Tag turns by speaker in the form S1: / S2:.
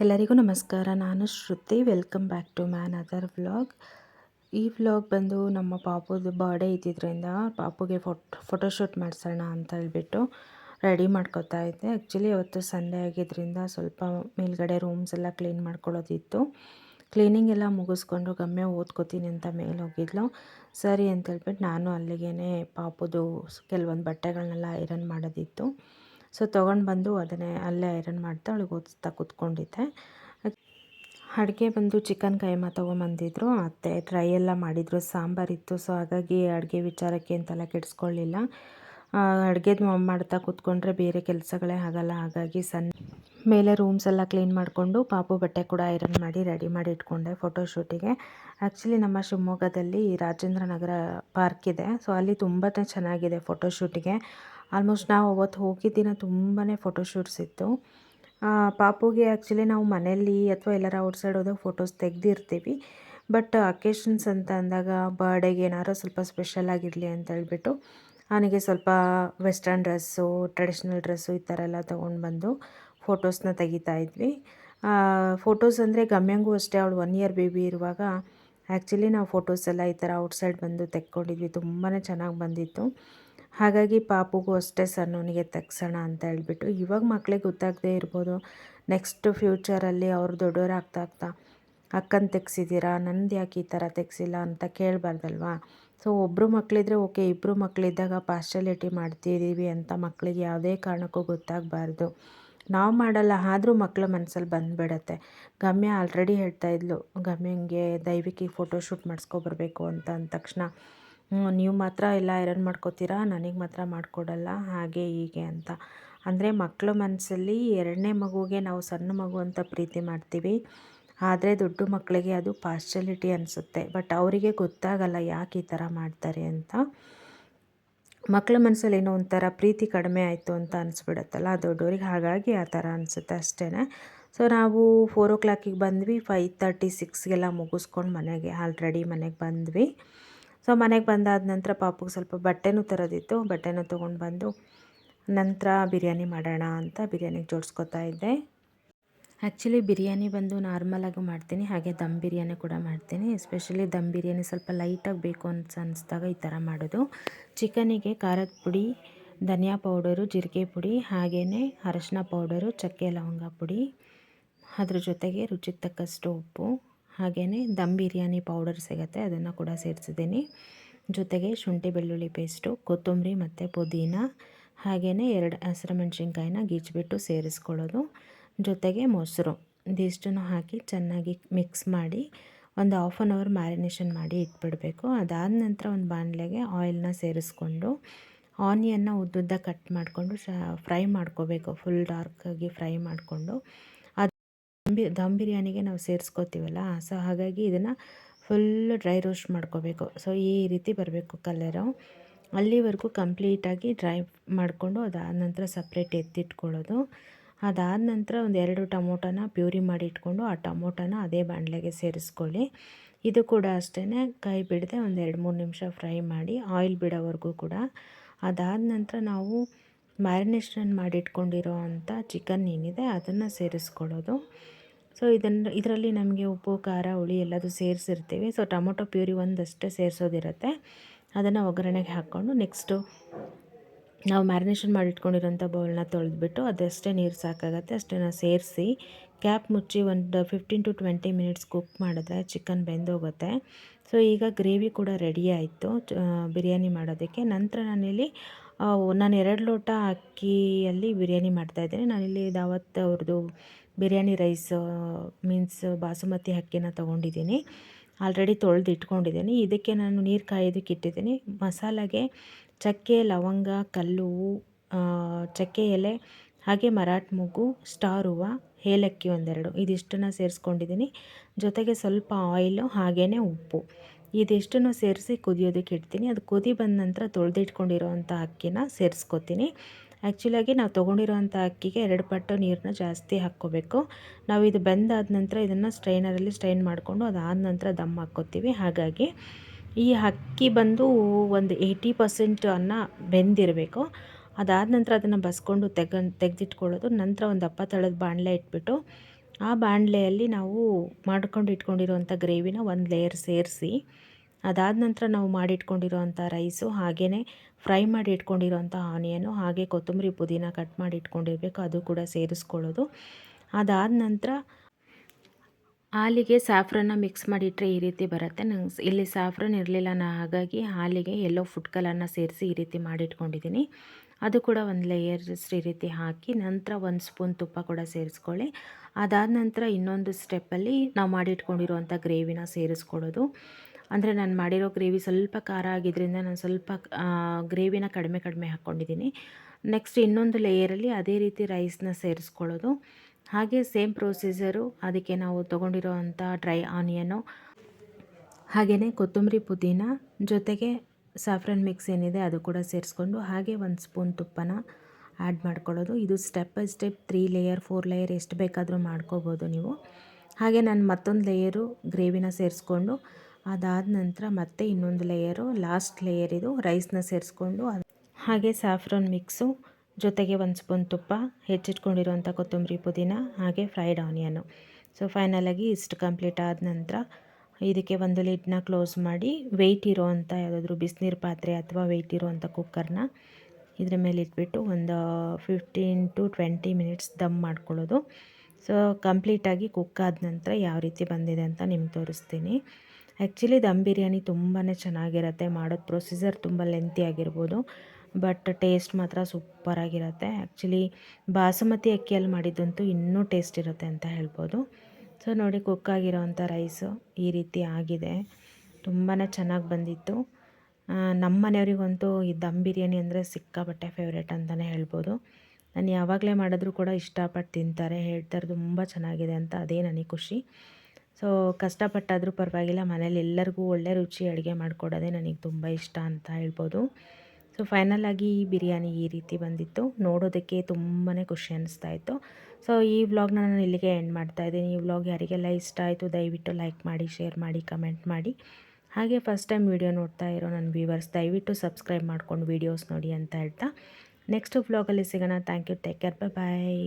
S1: ಎಲ್ಲರಿಗೂ ನಮಸ್ಕಾರ. ನಾನು Shruti. Welcome back to man other vlog. ಈ ವ್ಲಾಗ್ ಬಂದು ನಮ್ಮ ಪಾಪುದು ಬರ್ಡೇ ಇದ್ದಿದ್ದರಿಂದ ಪಾಪುಗೆ ಫೋಟೋ ಫೋಟೋಶೂಟ್ ಮಾಡಿಸೋಣ ಅಂತ ಹೇಳ್ಬಿಟ್ಟು ರೆಡಿ ಮಾಡ್ಕೋತಾ ಇದ್ದೆ. ಆ್ಯಕ್ಚುಲಿ ಅವತ್ತು ಸಂಡೇ ಆಗಿದ್ದರಿಂದ ಸ್ವಲ್ಪ ಮೇಲ್ಗಡೆ ರೂಮ್ಸ್ ಎಲ್ಲ ಕ್ಲೀನ್ ಮಾಡ್ಕೊಳ್ಳೋದಿತ್ತು. ಕ್ಲೀನಿಂಗ್ ಎಲ್ಲ ಮುಗಿಸ್ಕೊಂಡು ಗಮ್ಯ ಓದ್ಕೋತೀನಿ ಅಂತ ಮೇಲೆ ಹೋಗಿದ್ಲು. ಸರಿ ಅಂತ ಹೇಳ್ಬಿಟ್ಟು ನಾನು ಅಲ್ಲಿಗೇ ಪಾಪುದು ಕೆಲವೊಂದು ಬಟ್ಟೆಗಳನ್ನೆಲ್ಲ ಐರನ್ ಮಾಡೋದಿತ್ತು. ಸೊ ತೊಗೊಂಡು ಬಂದು ಅದನ್ನೇ ಅಲ್ಲೇ ಐರನ್ ಮಾಡ್ತಾ ಅವಳಿಗೆ ಓದಿಸ್ತಾ ಕೂತ್ಕೊಂಡಿದ್ದೆ. ಅಡುಗೆ ಬಂದು ಚಿಕನ್ ಕೈಮಾ ತೊಗೊಂಬಂದಿದ್ರು ಮತ್ತು ಟ್ರೈ ಎಲ್ಲ ಮಾಡಿದರು ಸಾಂಬಾರಿತ್ತು ಸೊ ಹಾಗಾಗಿ ಅಡುಗೆ ವಿಚಾರಕ್ಕೆ ಅಂತೆಲ್ಲ ಕೆಡಿಸ್ಕೊಳ್ಳಿಲ್ಲ. ಅಡುಗೆದು ಮಾಡ್ತಾ ಕೂತ್ಕೊಂಡ್ರೆ ಬೇರೆ ಕೆಲಸಗಳೇ ಆಗಲ್ಲ, ಹಾಗಾಗಿ ಸನ್, ಮೇಲೆ ರೂಮ್ಸ್ ಎಲ್ಲ ಕ್ಲೀನ್ ಮಾಡಿಕೊಂಡು ಪಾಪು ಬಟ್ಟೆ ಕೂಡ ಐರನ್ ಮಾಡಿ ರೆಡಿ ಮಾಡಿ ಇಟ್ಕೊಂಡೆ ಫೋಟೋಶೂಟಿಗೆ. ಆ್ಯಕ್ಚುಲಿ ನಮ್ಮ ಶಿವಮೊಗ್ಗದಲ್ಲಿ ರಾಜೇಂದ್ರ ನಗರ ಪಾರ್ಕ್ ಇದೆ, ಸೊ ಅಲ್ಲಿ ತುಂಬಾ ಚೆನ್ನಾಗಿದೆ ಫೋಟೋಶೂಟಿಗೆ. ಆಲ್ಮೋಸ್ಟ್ ನಾವು ಅವತ್ತು ಹೋಗಿದ್ದಿನ ತುಂಬಾ ಫೋಟೋಶೂಟ್ಸ್ ಇತ್ತು. ಪಾಪುಗೆ ಆ್ಯಕ್ಚುಲಿ ನಾವು ಮನೆಯಲ್ಲಿ ಅಥವಾ ಎಲ್ಲರ ಔಟ್ಸೈಡ್ ಹೋದಾಗ ಫೋಟೋಸ್ ತೆಗೆದಿರ್ತೀವಿ. ಬಟ್ ಅಕೇಶನ್ಸ್ ಅಂತ ಅಂದಾಗ ಬರ್ಡೇಗೆ ಏನಾರು ಸ್ವಲ್ಪ ಸ್ಪೆಷಲ್ ಆಗಿರಲಿ ಅಂತ ಹೇಳ್ಬಿಟ್ಟು ಅವನಿಗೆ ಸ್ವಲ್ಪ ವೆಸ್ಟರ್ನ್ ಡ್ರೆಸ್ಸು ಟ್ರೆಡಿಷ್ನಲ್ ಡ್ರೆಸ್ಸು ಈ ಥರ ಎಲ್ಲ ತೊಗೊಂಡು ಬಂದು ಫೋಟೋಸ್ನ ತೆಗಿತಾ ಇದ್ವಿ. ಫೋಟೋಸ್ ಅಂದರೆ ಗಮ್ಯಂಗೂ ಅಷ್ಟೇ, ಅವಳು ಒನ್ ಇಯರ್ ಬೇಬಿ ಇರುವಾಗ ಆ್ಯಕ್ಚುಲಿ ನಾವು ಫೋಟೋಸ್ ಎಲ್ಲ ಈ ಥರ ಔಟ್ಸೈಡ್ ಬಂದು ತೆಕ್ಕೊಂಡಿದ್ವಿ. ತುಂಬಾ ಚೆನ್ನಾಗಿ ಬಂದಿತ್ತು. ಹಾಗಾಗಿ ಪಾಪುಗೂ ಅಷ್ಟೇ ಸಣ್ಣವನಿಗೆ ತೆಗ್ಸೋಣ ಅಂತ ಹೇಳ್ಬಿಟ್ಟು ಇವಾಗ ಮಕ್ಳಿಗೆ ಗೊತ್ತಾಗದೇ ಇರ್ಬೋದು. ನೆಕ್ಸ್ಟ್ ಫ್ಯೂಚರಲ್ಲಿ ಅವ್ರು ದೊಡ್ಡವರಾಗ್ತಾ ಆಗ್ತಾ ಅಕ್ಕನ ತೆಗ್ಸಿದ್ದೀರಾ ನಂದು ಯಾಕೆ ಈ ಥರ ತೆಗ್ಸಿಲ್ಲ? ಅಂತ ಕೇಳಬಾರ್ದಲ್ವಾ? ಸೊ ಒಬ್ಬರು ಮಕ್ಕಳಿದ್ರೆ ಓಕೆ ಇಬ್ಬರು ಮಕ್ಕಳಿದ್ದಾಗ ಪಾಶ್ಚಾಲಿಟಿ ಮಾಡ್ತಿದ್ದೀವಿ ಅಂತ ಮಕ್ಕಳಿಗೆ ಯಾವುದೇ ಕಾರಣಕ್ಕೂ ಗೊತ್ತಾಗಬಾರ್ದು. ನಾವು ಮಾಡಲ್ಲ, ಆದರೂ ಮಕ್ಕಳ ಮನಸ್ಸಲ್ಲಿ ಬಂದುಬಿಡತ್ತೆ. ಗಮ್ಯ ಆಲ್ರೆಡಿ ಹೇಳ್ತಾ ಇದ್ಲು, ಗಮ್ಯಂಗೆ ದೈವಿಕ ಫೋಟೋಶೂಟ್ ಮಾಡಿಸ್ಕೊಬರ್ಬೇಕು ಅಂತ ಅಂದ ತಕ್ಷಣ. ನೀವು ಮಾತ್ರ ಎಲ್ಲ ಐರನ್ ಮಾಡ್ಕೋತೀರಾ? ನನಗೆ ಮಾತ್ರ ಮಾಡಿಕೊಡಲ್ಲ. ಹಾಗೆ ಹೀಗೆ ಅಂತ. ಅಂದರೆ ಮಕ್ಕಳ ಮನಸ್ಸಲ್ಲಿ ಎರಡನೇ ಮಗುಗೆ ನಾವು ಸಣ್ಣ ಮಗು ಅಂತ ಪ್ರೀತಿ ಮಾಡ್ತೀವಿ. ಆದರೆ ದೊಡ್ಡ ಮಕ್ಕಳಿಗೆ ಅದು ಪಾಶ್ಚಲಿಟಿ ಅನಿಸುತ್ತೆ. ಬಟ್ ಅವರಿಗೆ ಗೊತ್ತಾಗಲ್ಲ ಯಾಕೆ ಈ ಥರ ಮಾಡ್ತಾರೆ ಅಂತ. ಮಕ್ಕಳ ಮನಸ್ಸಲ್ಲಿ ಏನೋ ಒಂಥರ ಪ್ರೀತಿ ಕಡಿಮೆ ಆಯಿತು ಅಂತ ಅನಿಸ್ಬಿಡುತ್ತಲ್ಲ. ದೊಡ್ಡವ್ರಿಗೆ ಹಾಗಾಗಿ ಆ ಥರ ಅನಿಸುತ್ತೆ ಅಷ್ಟೇ ಸೊ ನಾವು ಫೋರ್ ಓ ಕ್ಲಾಕಿಗೆ ಬಂದ್ವಿ. ಫೈವ್ ತರ್ಟಿ ಸಿಕ್ಸ್ಗೆಲ್ಲ ಮುಗಿಸ್ಕೊಂಡು ಮನೆಗೆ ಆಲ್ರೆಡಿ ಮನೆಗೆ ಬಂದ್ವಿ. ಸೊ ಮನೆಗೆ ಬಂದಾದ ನಂತರ ಪಾಪುಗೆ ಸ್ವಲ್ಪ ಬಟ್ಟೆನೂ ತರೋದಿತ್ತು. ಬಟ್ಟೆನೂ ತೊಗೊಂಡು ಬಂದು ನಂತರ ಬಿರಿಯಾನಿ ಮಾಡೋಣ ಅಂತ ಬಿರಿಯಾನಿಗೆ ಜೋಡಿಸ್ಕೊತಾ ಇದ್ದೆ. ಆ್ಯಕ್ಚುಲಿ ಬಿರಿಯಾನಿ ಬಂದು ನಾರ್ಮಲಾಗಿ ಮಾಡ್ತೀನಿ. ಹಾಗೆ ದಮ್ ಬಿರಿಯಾನಿ ಕೂಡ ಮಾಡ್ತೀನಿ. ಎಸ್ಪೆಷಲಿ ದಮ್ ಬಿರಿಯಾನಿ ಸ್ವಲ್ಪ ಲೈಟಾಗಿ ಬೇಕು ಅಂತ ಅನಿಸ್ದಾಗ ಈ ಥರ ಮಾಡೋದು. ಚಿಕನಿಗೆ ಖಾರದ ಪುಡಿ, ಧನಿಯಾ ಪೌಡರು, ಜೀರಿಗೆ ಪುಡಿ ಹಾಗೆಯೇ ಅರಶಿನ ಪೌಡರು, ಚಕ್ಕೆ ಲವಂಗ ಪುಡಿ. ಅದ್ರ ಜೊತೆಗೆ ರುಚಿಗೆ ತಕ್ಕಷ್ಟು ಉಪ್ಪು. ಹಾಗೆಯೇ ದಮ್ ಬಿರಿಯಾನಿ ಪೌಡರ್ ಸಿಗುತ್ತೆ, ಅದನ್ನು ಕೂಡ ಸೇರಿಸಿದ್ದೀನಿ. ಜೊತೆಗೆ ಶುಂಠಿ ಬೆಳ್ಳುಳ್ಳಿ ಪೇಸ್ಟು, ಕೊತ್ತಂಬರಿ ಮತ್ತು ಪುದೀನ, ಹಾಗೆಯೇ ಎರಡು ಹಸಿರು ಮೆಣಸಿನ್ಕಾಯಿನ ಗೀಚ್ಬಿಟ್ಟು ಸೇರಿಸ್ಕೊಳ್ಳೋದು. ಜೊತೆಗೆ ಮೊಸರು, ಇದಿಷ್ಟನ್ನು ಹಾಕಿ ಚೆನ್ನಾಗಿ ಮಿಕ್ಸ್ ಮಾಡಿ ಒಂದು ಹಾಫ್ ಆನ್ ಅವರ್ ಮ್ಯಾರಿನೇಷನ್ ಮಾಡಿ ಇಟ್ಬಿಡಬೇಕು. ಅದಾದ ನಂತರ ಒಂದು ಬಾಣಲೆಗೆ ಆಯಿಲ್ನ ಸೇರಿಸ್ಕೊಂಡು ಆನಿಯನ್ನ ಉದ್ದುದ್ದ ಕಟ್ ಮಾಡಿಕೊಂಡು ಫ್ರೈ ಮಾಡ್ಕೋಬೇಕು ಫುಲ್ ಡಾರ್ಕಾಗಿ ಫ್ರೈ ಮಾಡಿಕೊಂಡು. ಬಿ ದಮ್ ಬಿರಿಯಾನಿಗೆ ನಾವು ಸೇರಿಸ್ಕೋತೀವಲ್ಲ, ಸೊ ಹಾಗಾಗಿ ಇದನ್ನು ಫುಲ್ಲು ಡ್ರೈ ರೋಸ್ಟ್ ಮಾಡ್ಕೋಬೇಕು. ಸೊ ಈ ರೀತಿ ಬರಬೇಕು ಕಲರು ಅಲ್ಲಿವರೆಗೂ ಕಂಪ್ಲೀಟಾಗಿ ಡ್ರೈ ಮಾಡಿಕೊಂಡು ಅದಾದ ನಂತರ ಸಪ್ರೇಟ್ ಎತ್ತಿಟ್ಕೊಳ್ಳೋದು. ಅದಾದ ನಂತರ ಒಂದು ಎರಡು ಟೊಮೊಟೊನ ಪ್ಯೂರಿ ಮಾಡಿ ಇಟ್ಕೊಂಡು ಆ ಟೊಮೊಟೊನ ಅದೇ ಬಾಣಲೆಗೆ ಸೇರಿಸ್ಕೊಳ್ಳಿ. ಇದು ಕೂಡ ಅಷ್ಟೇ ಕೈ ಬಿಡದೆ ಒಂದು ಎರಡು ಮೂರು ನಿಮಿಷ ಫ್ರೈ ಮಾಡಿ ಆಯಿಲ್ ಬಿಡೋವರೆಗೂ ಕೂಡ. ಅದಾದ ನಂತರ ನಾವು ಮ್ಯಾರಿನೇಷನ್ ಮಾಡಿಟ್ಕೊಂಡಿರೋ ಅಂಥ ಚಿಕನ್ ಏನಿದೆ ಅದನ್ನು ಸೇರಿಸ್ಕೊಳ್ಳೋದು. ಸೊ ಇದನ್ನು ಇದರಲ್ಲಿ ನಮಗೆ ಉಪ್ಪು, ಖಾರ, ಹುಳಿ ಎಲ್ಲದೂ ಸೇರಿಸಿರ್ತೀವಿ. ಸೊ ಟೊಮೊಟೊ ಪ್ಯೂರಿ ಒಂದಷ್ಟೇ ಸೇರಿಸೋದಿರುತ್ತೆ. ಅದನ್ನು ಒಗ್ಗರಣೆಗೆ ಹಾಕ್ಕೊಂಡು ನೆಕ್ಸ್ಟು ನಾವು ಮ್ಯಾರಿನೇಷನ್ ಮಾಡಿಟ್ಕೊಂಡಿರೋಂಥ ಬೌಲ್ನ ತೊಳೆದ್ಬಿಟ್ಟು ಅದಷ್ಟೇ ನೀರು ಸಾಕಾಗತ್ತೆ. ಅಷ್ಟನ್ನು ಸೇರಿಸಿ ಕ್ಯಾಪ್ ಮುಚ್ಚಿ ಒಂದು fifteen to twenty minutes cook ಮಾಡಿದ್ರೆ ಚಿಕನ್ ಬೆಂದೋಗುತ್ತೆ. ಸೊ ಈಗ ಗ್ರೇವಿ ಕೂಡ ರೆಡಿ ಆಯಿತು. ಬಿರಿಯಾನಿ ಮಾಡೋದಕ್ಕೆ. ನಂತರ ನಾನಿಲ್ಲಿ ನಾನು ಎರಡು ಲೋಟ ಅಕ್ಕಿಯಲ್ಲಿ ಬಿರಿಯಾನಿ ಮಾಡ್ತಾಯಿದ್ದೇನೆ ನಾನಿಲ್ಲಿ ದಾವತ್ ಅವ್ರದ್ದು ಬಿರಿಯಾನಿ ರೈಸ್, ಮೀನ್ಸ್ ಬಾಸುಮತಿ ಅಕ್ಕಿನ ತೊಗೊಂಡಿದ್ದೀನಿ. ಆಲ್ರೆಡಿ ತೊಳೆದು ಇಟ್ಕೊಂಡಿದ್ದೀನಿ. ಇದಕ್ಕೆ ನಾನು ನೀರು ಕಾಯೋದಕ್ಕೆ ಇಟ್ಟಿದ್ದೀನಿ. ಮಸಾಲೆಗೆ ಚಕ್ಕೆ, ಲವಂಗ, ಕಲ್ಲು ಚಕ್ಕೆ ಎಲೆ, ಹಾಗೆ ಮರಾಠ ಮೂಗು, ಸ್ಟಾರ್ ಹೂವು, ಏಲಕ್ಕಿ ಒಂದೆರಡು. ಇದಿಷ್ಟನ್ನು ಸೇರಿಸ್ಕೊಂಡಿದ್ದೀನಿ. ಜೊತೆಗೆ ಸ್ವಲ್ಪ ಆಯಿಲು ಹಾಗೆಯೇ ಉಪ್ಪು. ಇದಿಷ್ಟನ್ನು ಸೇರಿಸಿ ಕುದಿಯೋದಕ್ಕೆ ಇಡ್ತೀನಿ ಅದು ಕುದಿ ಬಂದ ನಂತರ ತೊಳೆದಿಟ್ಕೊಂಡಿರೋವಂಥ ಅಕ್ಕಿನ ಸೇರಿಸ್ಕೊತೀನಿ. ಆ್ಯಕ್ಚುಲಾಗಿ ನಾವು ತೊಗೊಂಡಿರೋವಂಥ ಅಕ್ಕಿಗೆ ಎರಡು ಪಟ್ಟು ನೀರನ್ನ ಜಾಸ್ತಿ ಹಾಕ್ಕೋಬೇಕು. ನಾವು ಇದು ಬೆಂದಾದ ನಂತರ ಇದನ್ನು ಸ್ಟ್ರೈನರಲ್ಲಿ ಸ್ಟ್ರೈನ್ ಮಾಡಿಕೊಂಡು ಅದಾದ ನಂತರ ದಮ್ ಹಾಕ್ಕೋತೀವಿ. ಹಾಗಾಗಿ ಈ ಅಕ್ಕಿ ಬಂದು ಒಂದು ಏಯ್ಟಿ ಪರ್ಸೆಂಟ್ ಅನ್ನ ಬೆಂದಿರಬೇಕು. ಅದಾದ ನಂತರ ಅದನ್ನು ಬಸ್ಕೊಂಡು ತೆಗ ತೆಗೆದಿಟ್ಕೊಳ್ಳೋದು. ನಂತರ ಒಂದು ದಪ್ಪ ತಳದ ಬಾಣಲೆ ಇಟ್ಬಿಟ್ಟು ಆ ಬಾಣಲೆಯಲ್ಲಿ ನಾವು ಮಾಡ್ಕೊಂಡು ಇಟ್ಕೊಂಡಿರುವಂಥ ಗ್ರೇವಿನ ಒಂದು ಲೇಯರ್ ಸೇರಿಸಿ, ಅದಾದ ನಂತರ ನಾವು ಮಾಡಿಟ್ಕೊಂಡಿರೋವಂಥ ರೈಸು ಹಾಗೆಯೇ ಫ್ರೈ ಮಾಡಿ ಇಟ್ಕೊಂಡಿರೋಂಥ ಆನಿಯನು ಹಾಗೆ ಕೊತ್ತಂಬರಿ ಪುದೀನ ಕಟ್ ಮಾಡಿ ಇಟ್ಕೊಂಡಿರಬೇಕು, ಅದು ಕೂಡ ಸೇರಿಸ್ಕೊಳ್ಳೋದು. ಅದಾದ ನಂತರ ಹಾಲಿಗೆ ಸ್ಯಾಫ್ರನ್ನ ಮಿಕ್ಸ್ ಮಾಡಿಟ್ರೆ ಈ ರೀತಿ ಬರುತ್ತೆ. ನಂಗೆ ಇಲ್ಲಿ ಸ್ಯಾಫ್ರನ್ ಇರಲಿಲ್ಲ ನಾ, ಹಾಗಾಗಿ ಹಾಲಿಗೆ ಎಲ್ಲೋ ಫುಡ್ ಕಲರ್ನ ಸೇರಿಸಿ ಈ ರೀತಿ ಮಾಡಿಟ್ಕೊಂಡಿದ್ದೀನಿ ಅದು ಕೂಡ ಒಂದು ಲೇಯರ್ಸ್ ಈ ರೀತಿ ಹಾಕಿ ನಂತರ ಒಂದು ಸ್ಪೂನ್ ತುಪ್ಪ ಕೂಡ ಸೇರಿಸ್ಕೊಳ್ಳಿ. ಅದಾದ ನಂತರ ಇನ್ನೊಂದು ಸ್ಟೆಪ್ಪಲ್ಲಿ ನಾವು ಮಾಡಿಟ್ಕೊಂಡಿರುವಂಥ ಗ್ರೇವಿನ ಸೇರಿಸ್ಕೊಳ್ಳೋದು. ಅಂದರೆ ನಾನು ಮಾಡಿರೋ ಗ್ರೇವಿ ಸ್ವಲ್ಪ ಖಾರ ಆಗಿದ್ದರಿಂದ ನಾನು ಸ್ವಲ್ಪ ಗ್ರೇವಿನ ಕಡಿಮೆ ಕಡಿಮೆ ಹಾಕ್ಕೊಂಡಿದ್ದೀನಿ ನೆಕ್ಸ್ಟ್ ಇನ್ನೊಂದು ಲೇಯರಲ್ಲಿ ಅದೇ ರೀತಿ ರೈಸ್ನ ಸೇರಿಸ್ಕೊಳ್ಳೋದು. ಹಾಗೆ ಸೇಮ್ ಪ್ರೊಸೀಜರು ಅದಕ್ಕೆ ನಾವು ತೊಗೊಂಡಿರೋ ಡ್ರೈ ಆನಿಯನು ಹಾಗೆಯೇ ಕೊತ್ತಂಬರಿ ಪುದೀನ ಜೊತೆಗೆ ಸಾಫ್ರನ್ ಮಿಕ್ಸ್ ಏನಿದೆ ಅದು ಕೂಡ ಸೇರಿಸ್ಕೊಂಡು ಹಾಗೆ ಒಂದು ಸ್ಪೂನ್ ತುಪ್ಪನ ಆ್ಯಡ್ ಮಾಡ್ಕೊಳ್ಳೋದು. ಇದು step by step three layer four layer ಎಷ್ಟು ಬೇಕಾದರೂ ಮಾಡ್ಕೋಬೋದು ನೀವು. ಹಾಗೆ ನಾನು ಮತ್ತೊಂದು ಲೇಯರು ಗ್ರೇವಿನ ಸೇರಿಸ್ಕೊಂಡು ಅದಾದ ನಂತರ ಮತ್ತೆ ಇನ್ನೊಂದು ಲೇಯರು ಲಾಸ್ಟ್ ಲೇಯರ್ ಇದು ರೈಸ್ನ ಸೇರಿಸ್ಕೊಂಡು ಹಾಗೆ ಸಾಫ್ರನ್ ಮಿಕ್ಸು ಜೊತೆಗೆ ಒಂದು ಸ್ಪೂನ್ ತುಪ್ಪ, ಹೆಚ್ಚಿಟ್ಕೊಂಡಿರುವಂಥ ಕೊತ್ತಂಬರಿ ಪುದೀನ, ಹಾಗೆ ಫ್ರೈಡ್ ಆನಿಯನು ಸೊ ಫೈನಲಾಗಿ ಇಷ್ಟು ಕಂಪ್ಲೀಟ್ ಆದ ನಂತರ ಇದಕ್ಕೆ ಒಂದು ಲಿಡ್ನ ಕ್ಲೋಸ್ ಮಾಡಿ ವೆಯ್ಟ್ ಇರೋವಂಥ ಯಾವುದಾದ್ರೂ ಬಿಸಿನೀರು ಪಾತ್ರೆ ಅಥವಾ ವೆಯ್ಟ್ ಇರುವಂಥ ಕುಕ್ಕರ್ನ ಇದ್ರ ಮೇಲೆ ಇಟ್ಬಿಟ್ಟು ಒಂದು fifteen to twenty minutes dum ಮಾಡ್ಕೊಳ್ಳೋದು. ಸೊ ಕಂಪ್ಲೀಟಾಗಿ ಕುಕ್ ಆದ ನಂತರ ಯಾವ ರೀತಿ ಬಂದಿದೆ ಅಂತ ನಿಮ್ಗೆ ತೋರಿಸ್ತೀನಿ. ಆ್ಯಕ್ಚುಲಿ ದಮ್ ಬಿರಿಯಾನಿ ತುಂಬಾ ಚೆನ್ನಾಗಿರುತ್ತೆ, ಮಾಡೋದು ಪ್ರೊಸೀಜರ್ ತುಂಬ ಲೆಂತಿ ಆಗಿರ್ಬೋದು. ಬಟ್ ಟೇಸ್ಟ್ ಮಾತ್ರ ಸೂಪರಾಗಿರುತ್ತೆ. ಆ್ಯಕ್ಚುಲಿ ಬಾಸುಮತಿ ಅಕ್ಕಿಯಲ್ಲಿ ಮಾಡಿದ್ದಂತೂ ಇನ್ನೂ ಟೇಸ್ಟ್ ಇರುತ್ತೆ ಅಂತ ಹೇಳ್ಬೋದು. ಸೊ ನೋಡಿ ಕುಕ್ ರೈಸು ಈ ರೀತಿ ಆಗಿದೆ. ತುಂಬಾ ಚೆನ್ನಾಗಿ ಬಂದಿತ್ತು. ನಮ್ಮ ಮನೆಯವರಿಗಂತೂ ಈ ದಮ್ ಬಿರಿಯಾನಿ ಅಂದರೆ ಸಿಕ್ಕಾಪಟ್ಟೆ ಫೇವ್ರೇಟ್ ಅಂತಲೇ ಹೇಳ್ಬೋದು. ನಾನು ಯಾವಾಗಲೇ ಮಾಡಿದ್ರೂ ಕೂಡ ಇಷ್ಟಪಟ್ಟು ತಿಂತಾರೆ, ಹೇಳ್ತಾರೆ ತುಂಬ ಚೆನ್ನಾಗಿದೆ ಅಂತ ಅದೇ ನನಗೆ ಖುಷಿ. ಸೊ ಕಷ್ಟಪಟ್ಟಾದರೂ ಪರವಾಗಿಲ್ಲ, ಮನೇಲಿ ಎಲ್ಲರಿಗೂ ಒಳ್ಳೆ ರುಚಿ ಅಡುಗೆ ಮಾಡಿಕೊಡೋದೇ ನನಗೆ ತುಂಬ ಇಷ್ಟ ಅಂತ ಹೇಳ್ಬೋದು. ಸೊ ಆಗಿ ಈ ಬಿರಿಯಾನಿ ಈ ರೀತಿ ಬಂದಿತ್ತು. ನೋಡೋದಕ್ಕೆ ತುಂಬಾ ಖುಷಿ ಅನ್ನಿಸ್ತಾ ಇತ್ತು. ಸೊ ಈ ವ್ಲಾಗ್ನ ನಾನು ಇಲ್ಲಿಗೆ ಎಂಡ್ ಮಾಡ್ತಾ ಇದ್ದೀನಿ. ಈ ವ್ಲಾಗ್ ಯಾರಿಗೆಲ್ಲ ಇಷ್ಟ ಆಯಿತು, ದಯವಿಟ್ಟು ಲೈಕ್ ಮಾಡಿ, ಶೇರ್ ಮಾಡಿ, ಕಮೆಂಟ್ ಮಾಡಿ. ಹಾಗೆ ಫಸ್ಟ್ ಟೈಮ್ ವೀಡಿಯೋ ನೋಡ್ತಾ ಇರೋ ನನ್ನ ವ್ಯೂವರ್ಸ್, ದಯವಿಟ್ಟು ಸಬ್ಸ್ಕ್ರೈಬ್ ಮಾಡ್ಕೊಂಡು ವೀಡಿಯೋಸ್ ನೋಡಿ ಅಂತ ಹೇಳ್ತಾ. ನೆಕ್ಸ್ಟ್ ವ್ಲಾಗಲ್ಲಿ ಸಿಗೋಣ. Thank you. Take care. Bye.